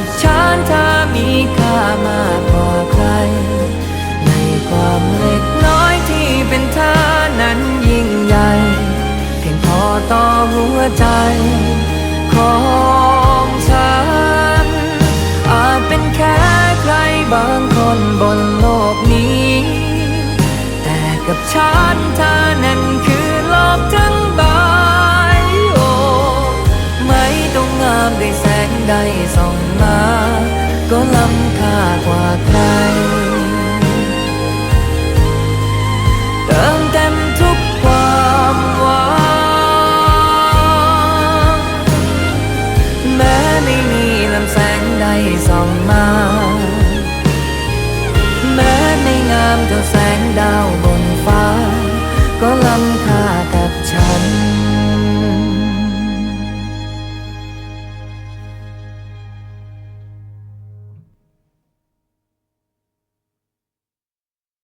ับฉันเธอมีค่ามากกว่าใคร ในความเล็กน้อยที่เป็นเธอนั้นยิ่งใหญ่ เพียงพอต่อหัวใจ ขอ ได้ส่องมา ก็ล้ำค่ากว่าใคร เติมเต็มทุกความหวังแม้ไม่มีลำแสงใดส่องมา